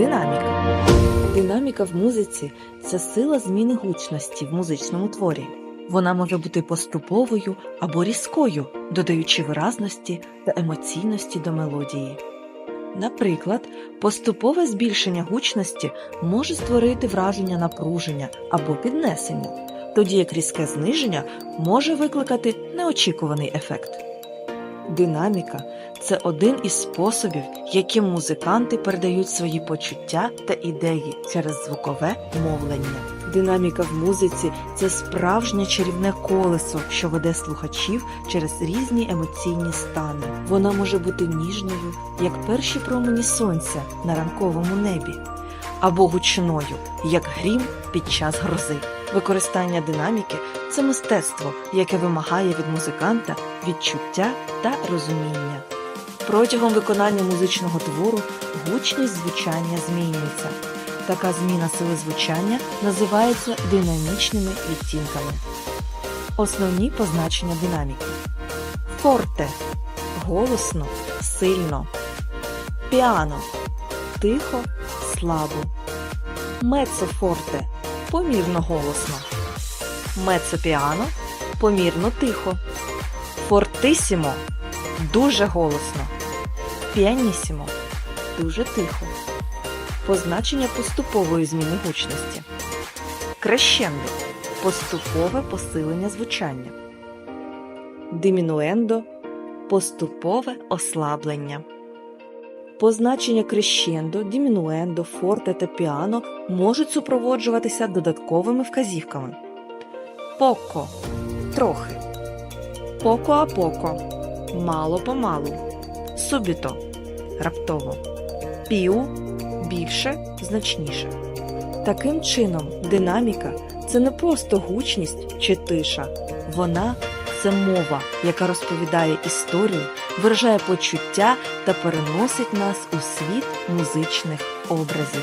Динаміка. Динаміка в музиці це сила зміни гучності в музичному творі. Вона може бути поступовою або різкою, додаючи виразності та емоційності до мелодії. Наприклад, поступове збільшення гучності може створити враження напруження або піднесення, тоді як різке зниження може викликати неочікуваний ефект. Динаміка це один із способів, яким музиканти передають свої почуття та ідеї через звукове мовлення. Динаміка в музиці це справжнє чарівне колесо, що веде слухачів через різні емоційні стани. Вона може бути ніжною, як перші промені сонця на ранковому небі, або гучною, як грім під час грози. Використання динаміки це мистецтво, яке вимагає від музиканта відчуття та розуміння. Протягом виконання музичного твору гучність звучання змінюється. Така зміна сили звучання називається динамічними відтінками. Основні позначення динаміки: форте голосно, сильно, піано тихо, слабо, мецофорте помірно голосно, мецопіано помірно тихо, фортисімо дуже голосно, піанісімо дуже тихо. Позначення поступової зміни гучності. Крещендо поступове посилення звучання. Димінуендо поступове ослаблення. Позначення крещендо, дімінуендо, форте та піано можуть супроводжуватися додатковими вказівками. Поко трохи. Поко а поко мало помалу. Субіто раптово. Піу більше, значніше. Таким чином, динаміка це не просто гучність чи тиша, вона це мова, яка розповідає історію, виражає почуття та переносить нас у світ музичних образів.